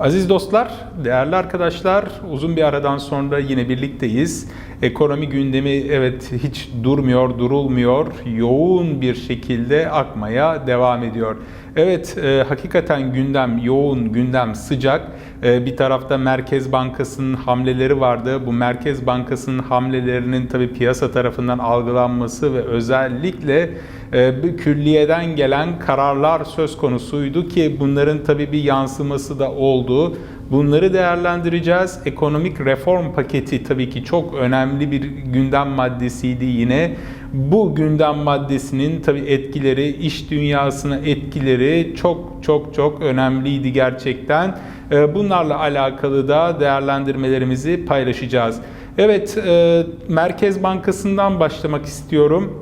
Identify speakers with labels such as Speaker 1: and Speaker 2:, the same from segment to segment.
Speaker 1: Aziz dostlar, değerli arkadaşlar, uzun bir aradan sonra yine birlikteyiz. Ekonomi gündemi evet hiç durmuyor, durulmuyor, yoğun bir şekilde akmaya devam ediyor. Evet, e, hakikaten gündem yoğun, gündem sıcak. E, bir tarafta Merkez Bankası'nın hamleleri vardı. Bu Merkez Bankası'nın hamlelerinin tabii piyasa tarafından algılanması ve özellikle e, külliyeden gelen kararlar söz konusuydu ki bunların tabii bir yansıması da oldu. Bunları değerlendireceğiz. Ekonomik reform paketi tabii ki çok önemli bir gündem maddesiydi yine. Bu gündem maddesinin tabii etkileri, iş dünyasına etkileri çok çok çok önemliydi gerçekten. E, Bunlarla alakalı da değerlendirmelerimizi paylaşacağız. Evet, e, Merkez Bankası'ndan başlamak istiyorum.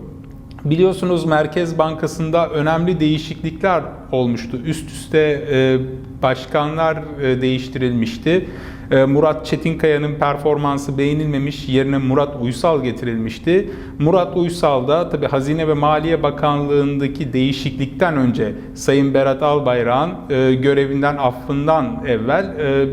Speaker 1: Biliyorsunuz Merkez Bankası'nda önemli değişiklikler olmuştu. Üst üste e, başkanlar e, değiştirilmişti. E, Murat Çetinkaya'nın performansı beğenilmemiş, yerine Murat Uysal getirilmişti. Murat Uysal da tabi Hazine ve Maliye Bakanlığı'ndaki değişiklikten önce Sayın Berat Albayrak'ın görevinden affından evvel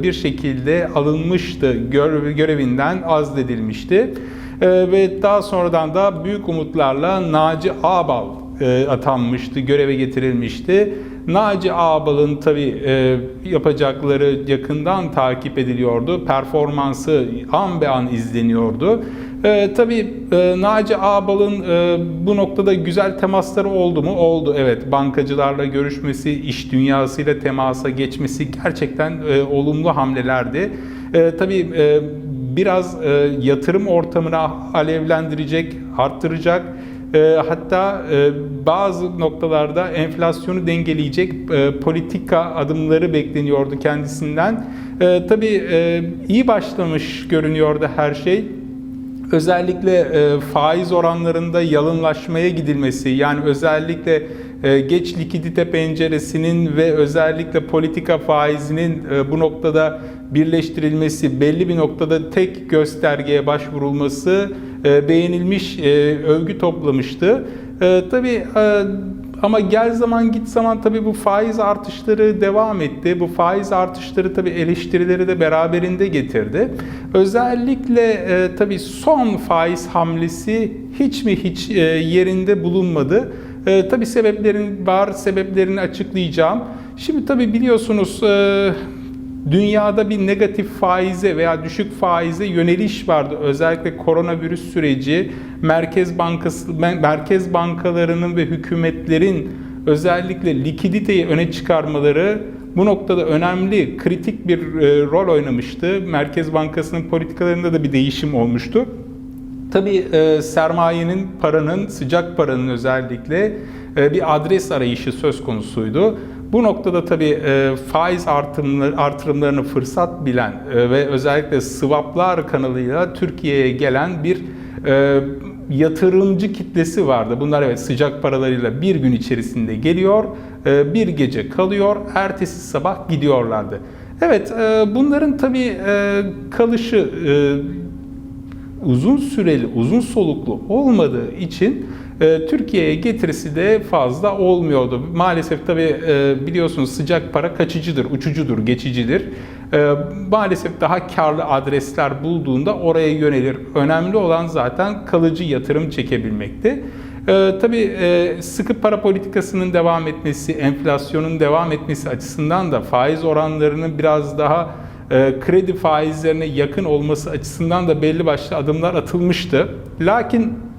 Speaker 1: bir şekilde alınmıştı, görev, görevinden azledilmişti. Ee, ve daha sonradan da büyük umutlarla Naci Ağbal e, atanmıştı, göreve getirilmişti. Naci Ağbal'ın tabi e, yapacakları yakından takip ediliyordu. Performansı an be an izleniyordu. E, tabii e, Naci Ağbal'ın e, bu noktada güzel temasları oldu mu? Oldu evet. Bankacılarla görüşmesi, iş dünyasıyla temasa geçmesi gerçekten e, olumlu hamlelerdi. E, tabii e, biraz e, yatırım ortamına alevlendirecek, arttıracak. E, hatta e, bazı noktalarda enflasyonu dengeleyecek e, politika adımları bekleniyordu kendisinden. E, tabii e, iyi başlamış görünüyordu her şey özellikle e, faiz oranlarında yalınlaşmaya gidilmesi yani özellikle e, geç likidite penceresinin ve özellikle politika faizinin e, bu noktada birleştirilmesi, belli bir noktada tek göstergeye başvurulması e, beğenilmiş, e, övgü toplamıştı. E, tabii ama gel zaman git zaman tabii bu faiz artışları devam etti. Bu faiz artışları tabii eleştirileri de beraberinde getirdi. Özellikle e, tabii son faiz hamlesi hiç mi hiç e, yerinde bulunmadı. E, tabii sebeplerin var, sebeplerini açıklayacağım. Şimdi tabii biliyorsunuz e, dünyada bir negatif faize veya düşük faize yöneliş vardı. Özellikle koronavirüs süreci Merkez Bankası merkez bankalarının ve hükümetlerin özellikle likiditeyi öne çıkarmaları bu noktada önemli, kritik bir e, rol oynamıştı. Merkez Bankası'nın politikalarında da bir değişim olmuştu. Tabii e, sermayenin, paranın, sıcak paranın özellikle e, bir adres arayışı söz konusuydu. Bu noktada tabii e, faiz artımları, artırımlarını fırsat bilen e, ve özellikle swaplar kanalıyla Türkiye'ye gelen bir e, yatırımcı kitlesi vardı. Bunlar evet sıcak paralarıyla bir gün içerisinde geliyor, bir gece kalıyor, ertesi sabah gidiyorlardı. Evet, bunların tabii kalışı uzun süreli, uzun soluklu olmadığı için Türkiye'ye getirisi de fazla olmuyordu. Maalesef tabii e, biliyorsunuz sıcak para kaçıcıdır, uçucudur, geçicidir. E, maalesef daha karlı adresler bulduğunda oraya yönelir. Önemli olan zaten kalıcı yatırım çekebilmekti. E, tabii e, sıkı para politikasının devam etmesi, enflasyonun devam etmesi açısından da faiz oranlarının biraz daha e, kredi faizlerine yakın olması açısından da belli başlı adımlar atılmıştı. Lakin ee,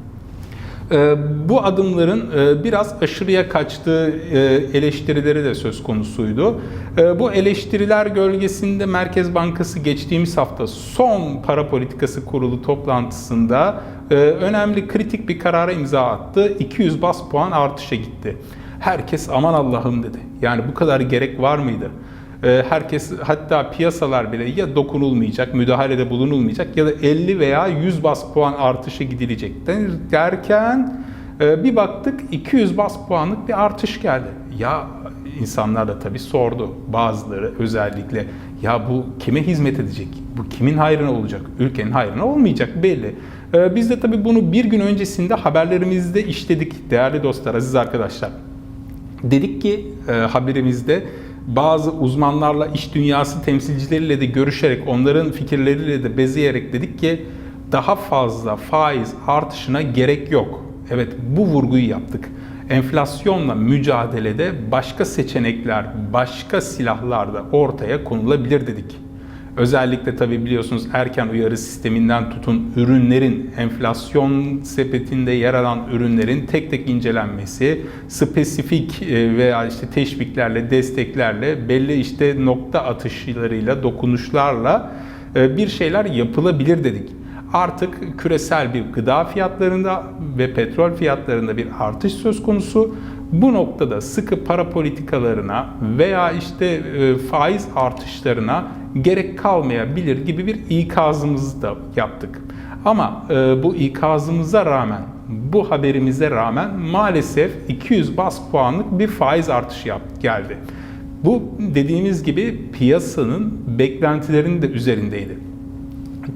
Speaker 1: bu adımların e, biraz aşırıya kaçtığı e, eleştirileri de söz konusuydu. Ee, bu eleştiriler gölgesinde Merkez Bankası geçtiğimiz hafta son para politikası kurulu toplantısında e, önemli kritik bir karara imza attı. 200 bas puan artışa gitti. Herkes aman Allah'ım dedi. Yani bu kadar gerek var mıydı? Ee, herkes hatta piyasalar bile ya dokunulmayacak, müdahalede bulunulmayacak ya da 50 veya 100 bas puan artışı gidilecek derken e, bir baktık 200 bas puanlık bir artış geldi. Ya insanlar da tabii sordu bazıları özellikle ya bu kime hizmet edecek? Bu kimin hayrına olacak? Ülkenin hayrına olmayacak belli. Ee, biz de tabii bunu bir gün öncesinde haberlerimizde işledik değerli dostlar, aziz arkadaşlar. Dedik ki e, haberimizde bazı uzmanlarla, iş dünyası temsilcileriyle de görüşerek, onların fikirleriyle de bezeyerek dedik ki daha fazla faiz artışına gerek yok. Evet bu vurguyu yaptık. Enflasyonla mücadelede başka seçenekler, başka silahlar da ortaya konulabilir dedik. Özellikle tabi biliyorsunuz erken uyarı sisteminden tutun ürünlerin enflasyon sepetinde yer alan ürünlerin tek tek incelenmesi, spesifik e, veya işte teşviklerle, desteklerle, belli işte nokta atışlarıyla, dokunuşlarla e, bir şeyler yapılabilir dedik. Artık küresel bir gıda fiyatlarında ve petrol fiyatlarında bir artış söz konusu. Bu noktada sıkı para politikalarına veya işte e, faiz artışlarına gerek kalmayabilir gibi bir ikazımızı da yaptık. Ama e, bu ikazımıza rağmen, bu haberimize rağmen maalesef 200 bas puanlık bir faiz artışı geldi. Bu dediğimiz gibi piyasanın beklentilerinin de üzerindeydi.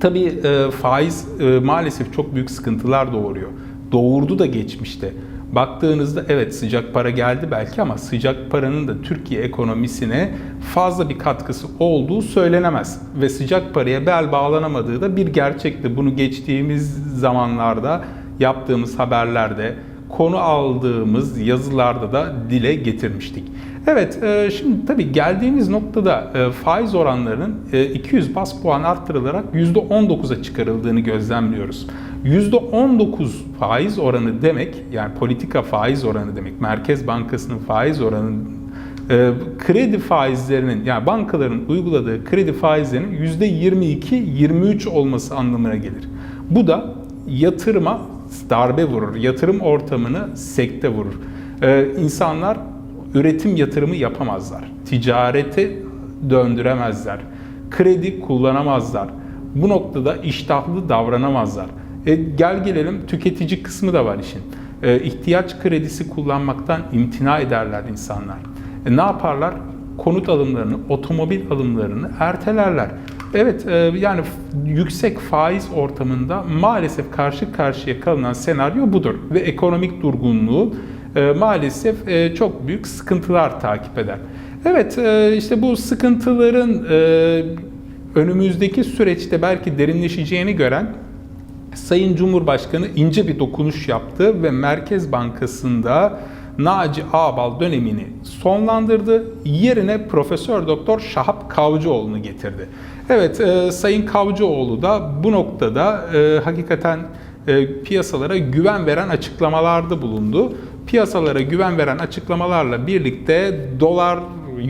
Speaker 1: Tabii e, faiz maalesef çok büyük sıkıntılar doğuruyor. Doğurdu da geçmişte. Baktığınızda evet sıcak para geldi belki ama sıcak paranın da Türkiye ekonomisine fazla bir katkısı olduğu söylenemez. Ve sıcak paraya bel bağlanamadığı da bir gerçekti. Bunu geçtiğimiz zamanlarda yaptığımız haberlerde, konu aldığımız yazılarda da dile getirmiştik. Evet, e, şimdi tabii geldiğimiz noktada e, faiz oranlarının 200 bas puan arttırılarak %19'a çıkarıldığını gözlemliyoruz. %19 faiz oranı demek, yani politika faiz oranı demek, Merkez Bankası'nın faiz oranı e, kredi faizlerinin yani bankaların uyguladığı kredi faizlerinin %22-23 olması anlamına gelir. Bu da yatırıma darbe vurur, yatırım ortamını sekte vurur. Ee, insanlar üretim yatırımı yapamazlar, ticareti döndüremezler, kredi kullanamazlar. Bu noktada iştahlı davranamazlar. E, gel gelelim tüketici kısmı da var işin. E, ihtiyaç kredisi kullanmaktan imtina ederler insanlar. E, ne yaparlar? Konut alımlarını, otomobil alımlarını ertelerler. Evet, e, yani yüksek faiz ortamında maalesef karşı karşıya kalınan senaryo budur ve ekonomik durgunluğu e, maalesef e, çok büyük sıkıntılar takip eder. Evet, işte bu sıkıntıların önümüzdeki süreçte belki derinleşeceğini gören Sayın Cumhurbaşkanı ince bir dokunuş yaptı ve Merkez Bankası'nda Naci Ağbal dönemini sonlandırdı. Yerine Profesör Doktor Şahap Kavcıoğlu'nu getirdi. Evet, e, Sayın Kavcıoğlu da bu noktada e, hakikaten e, piyasalara güven veren açıklamalarda bulundu. Piyasalara güven veren açıklamalarla birlikte dolar,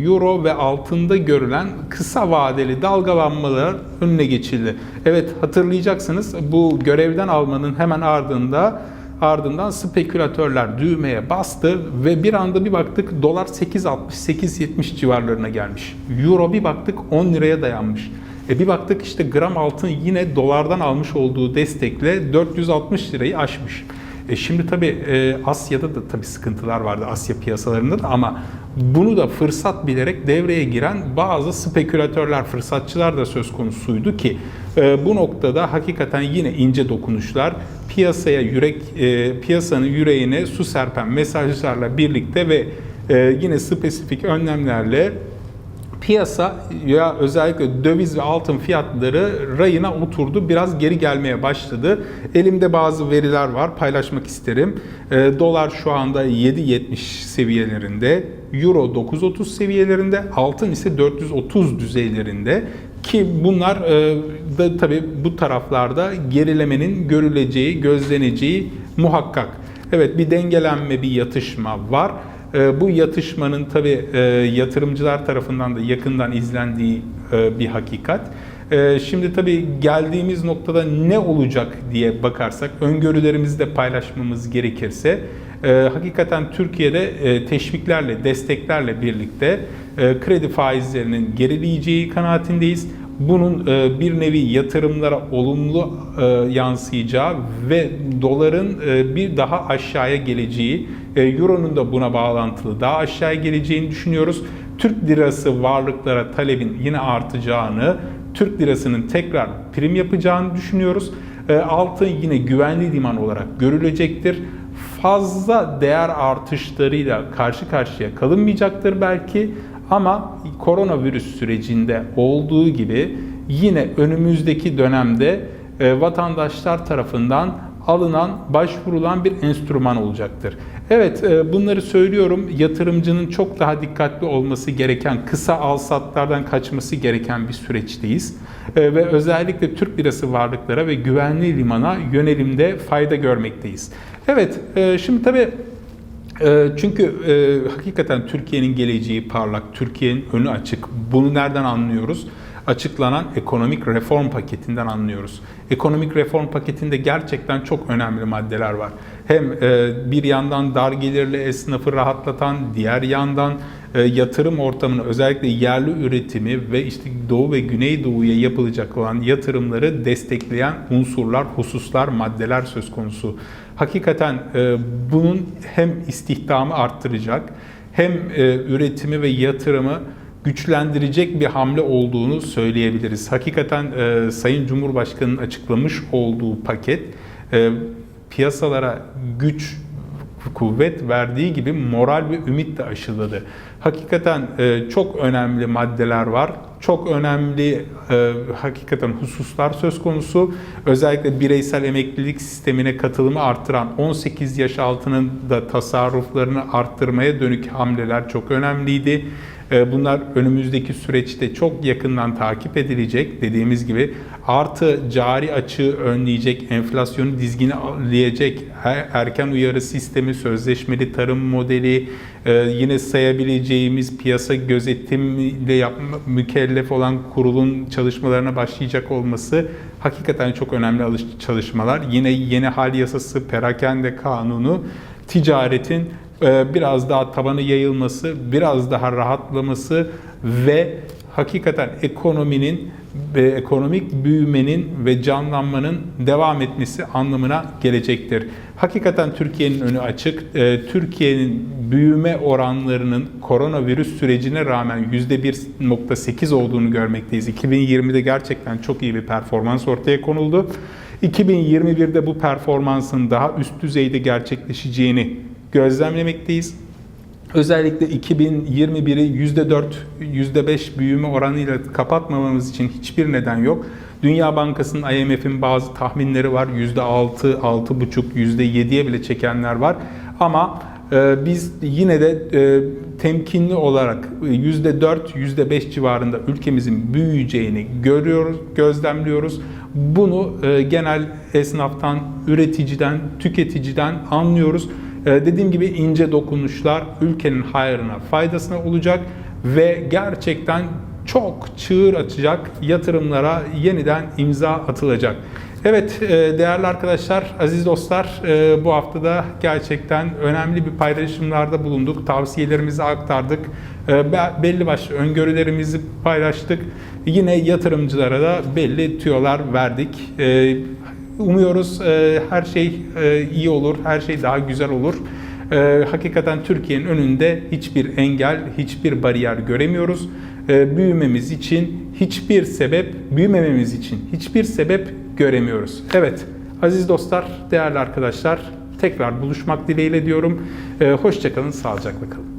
Speaker 1: euro ve altında görülen kısa vadeli dalgalanmalar önüne geçildi. Evet hatırlayacaksınız bu görevden almanın hemen ardında ardından spekülatörler düğmeye bastı ve bir anda bir baktık dolar 8.60-8.70 civarlarına gelmiş. Euro bir baktık 10 liraya dayanmış. E bir baktık işte gram altın yine dolardan almış olduğu destekle 460 lirayı aşmış. E şimdi tabii e, Asya'da da tabii sıkıntılar vardı Asya piyasalarında da ama bunu da fırsat bilerek devreye giren bazı spekülatörler, fırsatçılar da söz konusuydu ki e, bu noktada hakikaten yine ince dokunuşlar piyasaya yürek e, piyasanın yüreğine su serpen mesajlarla birlikte ve yine spesifik önlemlerle piyasa ya özellikle döviz ve altın fiyatları rayına oturdu. Biraz geri gelmeye başladı. Elimde bazı veriler var paylaşmak isterim. E, dolar şu anda 7.70 seviyelerinde, euro 9.30 seviyelerinde, altın ise 430 düzeylerinde. Ki bunlar e, da tabii bu taraflarda gerilemenin görüleceği, gözleneceği muhakkak. Evet bir dengelenme, bir yatışma var. Ee, bu yatışmanın tabi e, yatırımcılar tarafından da yakından izlendiği e, bir hakikat. Ee, şimdi tabi geldiğimiz noktada ne olacak diye bakarsak, öngörülerimizi de paylaşmamız gerekirse, e, hakikaten Türkiye'de teşviklerle, desteklerle birlikte kredi faizlerinin gerileyeceği kanaatindeyiz bunun bir nevi yatırımlara olumlu yansıyacağı ve doların bir daha aşağıya geleceği e, Euro'nun da buna bağlantılı daha aşağıya geleceğini düşünüyoruz. Türk lirası varlıklara talebin yine artacağını, Türk lirasının tekrar prim yapacağını düşünüyoruz. E, altın yine güvenli liman olarak görülecektir. Fazla değer artışlarıyla karşı karşıya kalınmayacaktır belki Ama koronavirüs sürecinde olduğu gibi yine önümüzdeki dönemde e, vatandaşlar tarafından alınan, başvurulan bir enstrüman olacaktır. Evet, e, bunları söylüyorum. Yatırımcının çok daha dikkatli olması gereken, kısa alsatlardan kaçması gereken bir süreçteyiz. E, Ve özellikle Türk lirası varlıklara ve güvenli limana yönelimde fayda görmekteyiz. Evet, şimdi tabii çünkü e, hakikaten Türkiye'nin geleceği parlak, Türkiye'nin önü açık. Bunu nereden anlıyoruz? Açıklanan ekonomik reform paketinden anlıyoruz. Ekonomik reform paketinde gerçekten çok önemli maddeler var. Hem e, bir yandan dar gelirli esnafı rahatlatan, diğer yandan yatırım ortamını özellikle yerli üretimi ve işte Doğu ve Güneydoğu'ya yapılacak olan yatırımları destekleyen unsurlar, hususlar, maddeler söz konusu. Hakikaten e, bunun hem istihdamı arttıracak hem e, üretimi ve yatırımı güçlendirecek bir hamle olduğunu söyleyebiliriz. Hakikaten e, Sayın Cumhurbaşkanı'nın açıklamış olduğu paket e, piyasalara güç kuvvet verdiği gibi moral ve ümit de aşıladı. Hakikaten e, çok önemli maddeler var. Çok önemli e, hakikaten hususlar söz konusu. Özellikle bireysel emeklilik sistemine katılımı arttıran 18 yaş altının da tasarruflarını arttırmaya dönük hamleler çok önemliydi. E, Bunlar önümüzdeki süreçte çok yakından takip edilecek. Dediğimiz gibi artı cari açığı önleyecek, enflasyonu dizginleyecek er- erken uyarı sistemi, sözleşmeli tarım modeli, e, yine sayabileceğimiz piyasa gözetimiyle yapma, mükellef olan kurulun çalışmalarına başlayacak olması hakikaten çok önemli alış- çalışmalar. Yine yeni hal yasası, perakende kanunu, ticaretin biraz daha tabanı yayılması, biraz daha rahatlaması ve hakikaten ekonominin ve ekonomik büyümenin ve canlanmanın devam etmesi anlamına gelecektir. Hakikaten Türkiye'nin önü açık. E, Türkiye'nin büyüme oranlarının koronavirüs sürecine rağmen %1.8 olduğunu görmekteyiz. 2020'de gerçekten çok iyi bir performans ortaya konuldu. 2021'de bu performansın daha üst düzeyde gerçekleşeceğini gözlemlemekteyiz. Özellikle 2021'i %4, %5 büyüme oranıyla kapatmamamız için hiçbir neden yok. Dünya Bankası'nın, IMF'in bazı tahminleri var. %6, %6,5, %7'ye bile çekenler var. Ama e, biz yine de e, temkinli olarak %4, %5 civarında ülkemizin büyüyeceğini görüyoruz, gözlemliyoruz. Bunu e, genel esnaftan, üreticiden, tüketiciden anlıyoruz. Ee, Dediğim gibi ince dokunuşlar ülkenin hayrına, faydasına olacak ve gerçekten çok çığır açacak yatırımlara yeniden imza atılacak. Evet e, değerli arkadaşlar, aziz dostlar e, bu haftada gerçekten önemli bir paylaşımlarda bulunduk. Tavsiyelerimizi aktardık. E, be- Belli başlı öngörülerimizi paylaştık. Yine yatırımcılara da belli tüyolar verdik. Umuyoruz e, her şey e, iyi olur, her şey daha güzel olur. E, hakikaten Türkiye'nin önünde hiçbir engel, hiçbir bariyer göremiyoruz. E, büyümemiz için hiçbir sebep, büyümememiz için hiçbir sebep göremiyoruz. Evet, aziz dostlar, değerli arkadaşlar, tekrar buluşmak dileğiyle diyorum. E, hoşçakalın, sağlıcakla kalın.